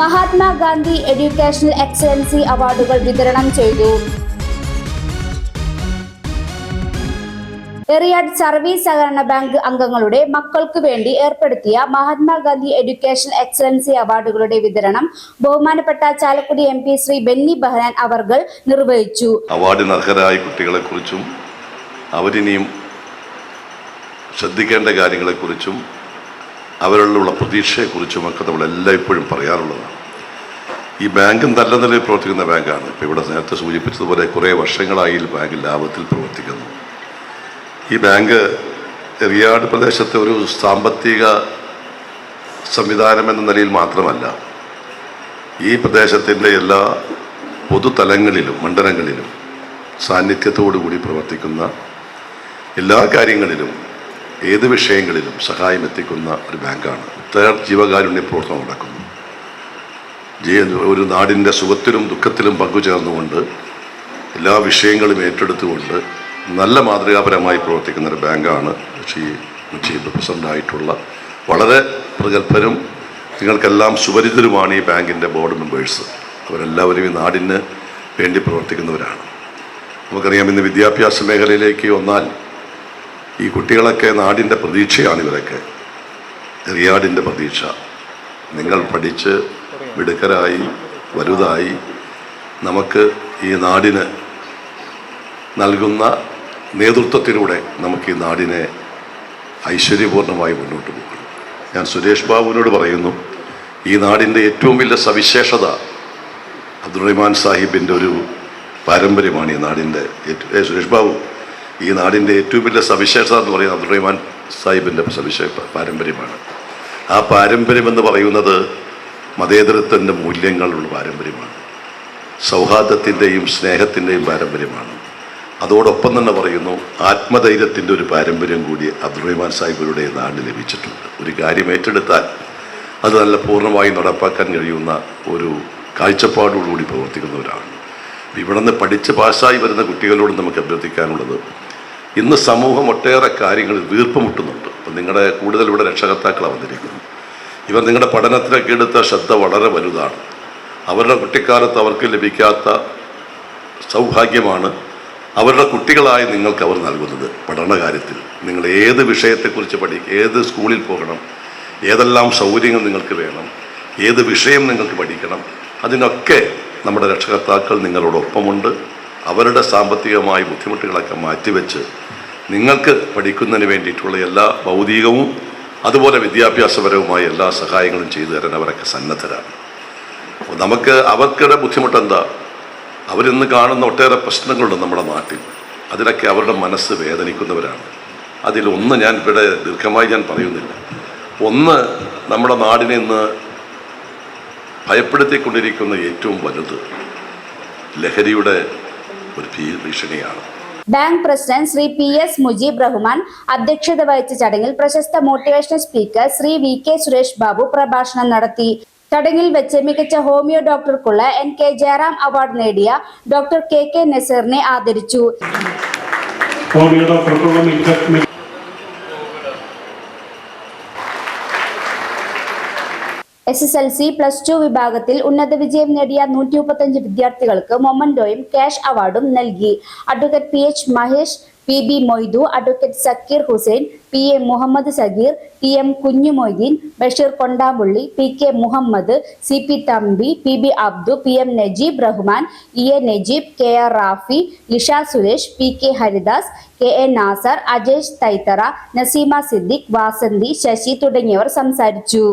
Mahatma Gandhi educational excellency അവാർഡുകൾ വിതരണം ചെയ്തു. എറിയാഡ് സർവീസ് സഹകരണ ബാങ്ക് അംഗങ്ങളുടെ മക്കൾക്ക് വേണ്ടി ഏർപ്പെടുത്തിയ മഹാത്മാഗാന്ധി എഡ്യൂക്കേഷൻ എക്സലൻസി അവാർഡുകളുടെ വിതരണം ബഹുമാനപ്പെട്ട ചാലക്കുടി എം ശ്രീ ബെന്നി ബഹനാൻ അവർകൾ നിർവഹിച്ചു. അവാർഡിന് അർഹരായ കുട്ടികളെ കുറിച്ചും അവരിനിയും ശ്രദ്ധിക്കേണ്ട കാര്യങ്ങളെക്കുറിച്ചും അവരിലുള്ള പ്രതീക്ഷയെക്കുറിച്ചും ഒക്കെ നമ്മൾ ഇപ്പോഴും പറയാറുള്ളതാണ്. ഈ ബാങ്ക് നല്ല നിലയിൽ പ്രവർത്തിക്കുന്ന ബാങ്കാണ്. ഇപ്പോൾ ഇവിടെ നേരത്തെ സൂചിപ്പിച്ചതുപോലെ കുറേ വർഷങ്ങളായി ബാങ്ക് ലാഭത്തിൽ പ്രവർത്തിക്കുന്നു. ഈ ബാങ്ക് റിയാട് പ്രദേശത്തെ ഒരു സാമ്പത്തിക സംവിധാനം എന്ന നിലയിൽ മാത്രമല്ല ഈ പ്രദേശത്തിന്റെ എല്ലാ പൊതുതലങ്ങളിലും മണ്ഡലങ്ങളിലും സാന്നിധ്യത്തോടു കൂടി പ്രവർത്തിക്കുന്ന എല്ലാ കാര്യങ്ങളിലും ഏത് വിഷയങ്ങളിലും സഹായം എത്തിക്കുന്ന ഒരു ബാങ്കാണ്. തേർ ജീവകാരുണ്യ പ്രവർത്തനം നടക്കുന്നു. ഒരു നാടിന്റെ സുഖത്തിലും ദുഃഖത്തിലും പങ്കുചേർന്നുകൊണ്ട് എല്ലാ വിഷയങ്ങളും ഏറ്റെടുത്തുകൊണ്ട് നല്ല മാതൃകാപരമായി പ്രവർത്തിക്കുന്ന ഒരു ബാങ്കാണ് ശ്രീ മുച്ചീന്റെ പ്രസിഡന്റായിട്ടുള്ള വളരെ പ്രഗത്ഭരും നിങ്ങൾക്കെല്ലാം സുപരിചിതരുമാണ് ഈ ബാങ്കിന്റെ ബോർഡ് മെമ്പേഴ്സ്. അവരെല്ലാവരും ഈ നാടിന് വേണ്ടി പ്രവർത്തിക്കുന്നവരാണ്. നമുക്കറിയാം ഇന്ന് വിദ്യാഭ്യാസ മേഖലയിലേക്ക് വന്നാൽ ഈ കുട്ടികളൊക്കെ നാടിന്റെ പ്രതീക്ഷയാണ് ഇവരൊക്കെ. റിയാഡിന്റെ പ്രതീക്ഷ. നിങ്ങൾ പഠിച്ച് മിടുക്കരായി വലുതായി നമുക്ക് ഈ നാടിന് നൽകുന്ന നേതൃത്വത്തിലൂടെ നമുക്ക് ഈ നാടിനെ ഐശ്വര്യപൂർണമായി മുന്നോട്ട് പോകണം ഞാൻ സുരേഷ് ബാബുവിനോട് പറയുന്നു ഈ നാടിന്റെ ഏറ്റവും വലിയ സവിശേഷത അബ്ദുറഹ്മാൻ സാഹിബിന്റെ ഒരു പാരമ്പര്യമാണ് ഈ നാടിന്റെ സുരേഷ് ബാബു ഈ നാടിന്റെ ഏറ്റവും വലിയ സവിശേഷത എന്ന് പറയുന്നത് അബ്ദുറഹ്മാൻ സാഹിബിന്റെ സവിശേഷ പാരമ്പര്യമാണ്. ആ പാരമ്പര്യം എന്ന് പറയുന്നത് മതേതരത്വന്റെ മൂല്യങ്ങളുള്ള പാരമ്പര്യമാണ്. സൗഹാർദ്ദത്തിന്റെയും സ്നേഹത്തിന്റെയും പാരമ്പര്യമാണ്. അതോടൊപ്പം തന്നെ പറയുന്നു ആത്മധൈര്യത്തിന്റെ ഒരു പാരമ്പര്യം കൂടി അബ്ദുറഹ്മാൻ സാഹിബിലൂടെ നാട് നാടിന് ലഭിച്ചിട്ടുണ്ട്. ഒരു കാര്യം ഏറ്റെടുത്താൽ അത് നല്ല പൂർണമായി നടപ്പാക്കാൻ കഴിയുന്ന ഒരു കാഴ്ചപ്പാടോടുകൂടി പ്രവർത്തിക്കുന്നവരാണ്. ഇവിടെ നിന്ന് പഠിച്ച് പാസ്സായി വരുന്ന കുട്ടികളോട് നമുക്ക് അഭ്യർത്ഥിക്കാനുള്ളത് ഇന്ന് സമൂഹം ഒട്ടേറെ കാര്യങ്ങളിൽ വീർപ്പുമുട്ടുന്നുണ്ട്. അപ്പം നിങ്ങളുടെ കൂടുതൽ ഇവിടെ രക്ഷകർത്താക്കളാണ് വന്നിരിക്കുന്നത്. ഇവർ നിങ്ങളുടെ പഠനത്തിലൊക്കെ എടുത്ത ശ്രദ്ധ വളരെ വലുതാണ്. അവരുടെ കുട്ടിക്കാലത്ത് അവർക്ക് ലഭിക്കാത്ത സൗഭാഗ്യമാണ് അവരുടെ കുട്ടികളായി നിങ്ങൾക്ക് അവർ നൽകുന്നത്. പഠന കാര്യത്തിൽ നിങ്ങൾ ഏത് വിഷയത്തെക്കുറിച്ച് പഠിക്കുക ഏത് സ്കൂളിൽ പോകണം ഏതെല്ലാം സൗകര്യങ്ങൾ നിങ്ങൾക്ക് വേണം ഏത് വിഷയം നിങ്ങൾക്ക് പഠിക്കണം അതിനൊക്കെ നമ്മുടെ രക്ഷകർത്താക്കൾ നിങ്ങളോടൊപ്പമുണ്ട്. അവരുടെ സാമ്പത്തികമായ ബുദ്ധിമുട്ടുകളൊക്കെ മാറ്റിവെച്ച് നിങ്ങൾക്ക് പഠിക്കുന്നതിന് വേണ്ടിയിട്ടുള്ള എല്ലാ ഭൗതികവും അതുപോലെ വിദ്യാഭ്യാസപരവുമായ എല്ലാ സഹായങ്ങളും ചെയ്തു തരാൻ അവരൊക്കെ സന്നദ്ധരാണ്. അപ്പോൾ നമുക്ക് അവർക്കിടെ ബുദ്ധിമുട്ടെന്താ? അവരിന്ന് കാണുന്ന ഒട്ടേറെ പ്രശ്നങ്ങളുണ്ട് നമ്മുടെ നാട്ടിൽ. അതിലൊക്കെ അവരുടെ മനസ്സ് വേദനിക്കുന്നവരാണ്. അതിലൊന്ന് ഞാൻ ഇവിടെ ദീർഘമായി ഞാൻ പറയുന്നില്ല. ഒന്ന് നമ്മുടെ നാടിനെ ഇന്ന് ഭയപ്പെടുത്തിക്കൊണ്ടിരിക്കുന്ന ഏറ്റവും വലുത് ലഹരിയുടെ ഒരു ഭീഷണിയാണ്. Bank president Shri P S Mujeeb Rahman അധ്യക്ഷത വഹിച്ച ചടങ്ങിൽ പ്രശസ്ത motivational speaker Shri V K Suresh Babu പ്രഭാഷണം നടത്തി. ചടങ്ങിൽ വെച്ച് മികച്ച ഹോമിയോ ഡോക്ടർക്കുള്ള എൻ കെ ജയറാം അവാർഡ് നേടിയ ഡോക്ടർ കെ കെ നസീറിനെ ആദരിച്ചു. Homeo ഡോക്ടർക്കുള്ള S S L C plus two വിഭാഗത്തിൽ ഉന്നത വിജയം നേടിയ നൂറ്റി മുപ്പത്തഞ്ച് വിദ്യാർത്ഥികൾക്ക് മൊമന്റോയും ക്യാഷ് അവാർഡും നൽകി. Advocate P H Mahesh P B Moidu advocate Zakir Hussain P A Muhammad Sagir T M Kunhumoideen Basheer Kondampully P K Muhammad C P Thampi P B Abdu P M Najeeb Rahman E A Najeeb K R Rafi Lisha Suresh P K Haridas K A Nasar Ajesh Thaithara Naseema Siddique Vasanthi Sasi തുടങ്ങിയവർ സംസാരിച്ചു.